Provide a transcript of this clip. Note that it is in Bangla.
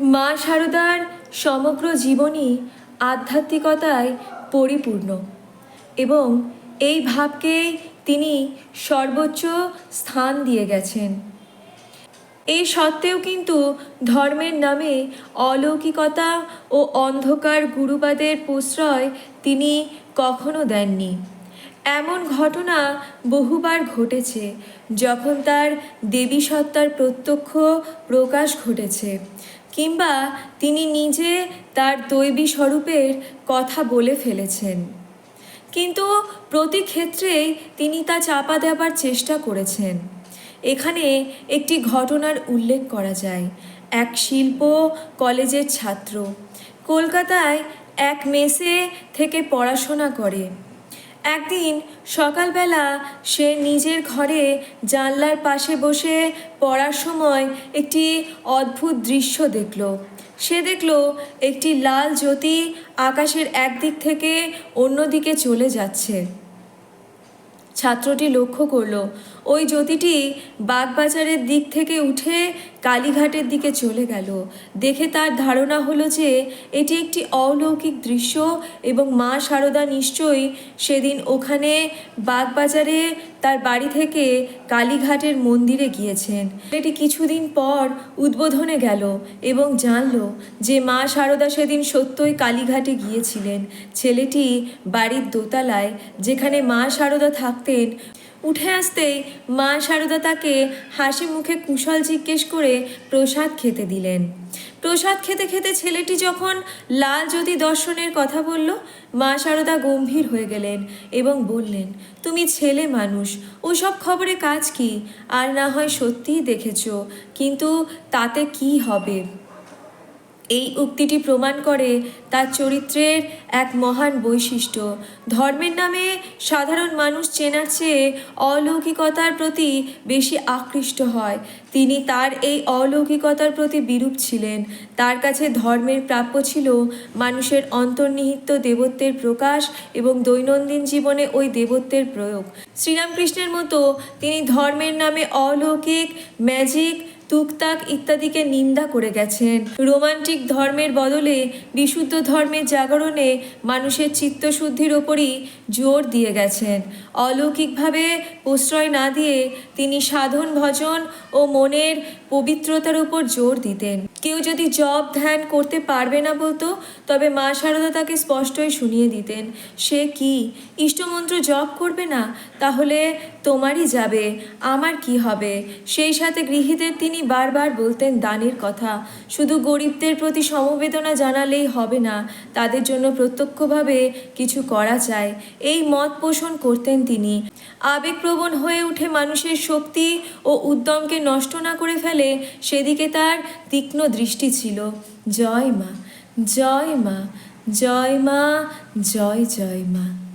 মা শারদার সমগ্র জীবনই আধ্যাত্মিকতায় পরিপূর্ণ এবং এই ভাবকেই তিনি সর্বোচ্চ স্থান দিয়ে গেছেন। এই সত্ত্বেও কিন্তু ধর্মের নামে অলৌকিকতা ও অন্ধকার গুরুবাদের প্রশ্রয় তিনি কখনো দেননি। এমন ঘটনা বহুবার ঘটেছে যখন তার দেবী সত্তার প্রত্যক্ষ প্রকাশ ঘটেছে কিংবা তিনি নিজে তার দৈবী স্বরূপের কথা বলে ফেলেছেন। কিন্তু প্রতি ক্ষেত্রেই তিনি তা চাপা দেবার চেষ্টা করেছেন। এখানে একটি ঘটনার উল্লেখ করা যায়। এক শিল্প কলেজের ছাত্র কলকাতায় এক মেসে থেকে পড়াশোনা করে। একদিন সকালবেলা সে নিজের ঘরে জানলার পাশে বসে পড়ার সময় একটি অদ্ভুত দৃশ্য দেখল। সে দেখল একটি লাল জ্যোতি আকাশের একদিক থেকে অন্যদিকে চলে যাচ্ছে। ছাত্রটি লক্ষ্য করল। ওই জ্যোতিটি বাগবাজারের দিক থেকে উঠে কালীঘাটের দিকে চলে গেল। দেখে তার ধারণা হলো যে এটি একটি অলৌকিক দৃশ্য এবং মা সারদা নিশ্চয়ই সেদিন ওখানে বাগবাজারে তার বাড়ি থেকে কালীঘাটের মন্দিরে গিয়েছেন। এটি কিছুদিন পর উদ্বোধনে গেল এবং জানল যে মা সারদা সেদিন সত্যই কালীঘাটে গিয়েছিলেন। ছেলেটি বাড়ির দোতলায় যেখানে মা শারদা থাকতেন উঠে আসতেই মা সারদা তাকে হাসি মুখে কুশল জিজ্ঞেস করে প্রসাদ খেতে দিলেন। প্রসাদ খেতে খেতে ছেলেটি যখন লাল জ্যোতি দর্শনের কথা বলল, মা সারদা গম্ভীর হয়ে গেলেন এবং বললেন, তুমি ছেলে মানুষ, ওসব খবরে কাজ কি? আর না হয় সত্যিই দেখেছ, কিন্তু তাতে কি হবে? এই উক্তিটি প্রমাণ করে তার চরিত্রের এক মহান বৈশিষ্ট্য। ধর্মের নামে সাধারণ মানুষ চেনার চেয়ে অলৌকিকতার প্রতি বেশি আকৃষ্ট হয়। তিনি তার এই অলৌকিকতার প্রতি বিরূপ ছিলেন। তার কাছে ধর্মের প্রাপ্য ছিল মানুষের অন্তর্নিহিত দেবত্বের প্রকাশ এবং দৈনন্দিন জীবনে ওই দেবত্বের প্রয়োগ। শ্রীরামকৃষ্ণের মতো তিনি ধর্মের নামে অলৌকিক, ম্যাজিক তুকতাক ইত্যাদিকে নিন্দা করে গেছেন। রোমান্টিক ধর্মের বদলে বিশুদ্ধ ধর্মের জাগরণে মানুষের চিত্তশুদ্ধির ওপরই জোর দিয়ে গেছেন। অলৌকিকভাবে প্রশ্রয় না দিয়ে তিনি সাধন, ভজন ও মনের পবিত্রতার উপর জোর দিতেন। কেউ যদি জপ, ধ্যান করতে পারবে না বলতো, তবে মা শারদা তাকে স্পষ্টই শুনিয়ে দিতেন, সে কি? ইষ্টমন্ত্র জপ করবে না? তাহলে তোমারই যাবে, আমার কি হবে? সেই সাথে গৃহীদের তিনি বারবার বলতেন দানের কথা। শুধু গরিবদের প্রতি সমবেদনা জানালেই হবে না, তাদের জন্য প্রত্যক্ষভাবে কিছু করা চাই এই মত পোষণ করতেন তিনি। আবেগপ্রবণ হয়ে উঠে মানুষের শক্তি ও উদ্যমকে নষ্ট না করে ফেলে সেদিকে তার তীক্ষ্ণ দৃষ্টি ছিল। জয় মা জয় মা জয় মা, জয় জয় মা।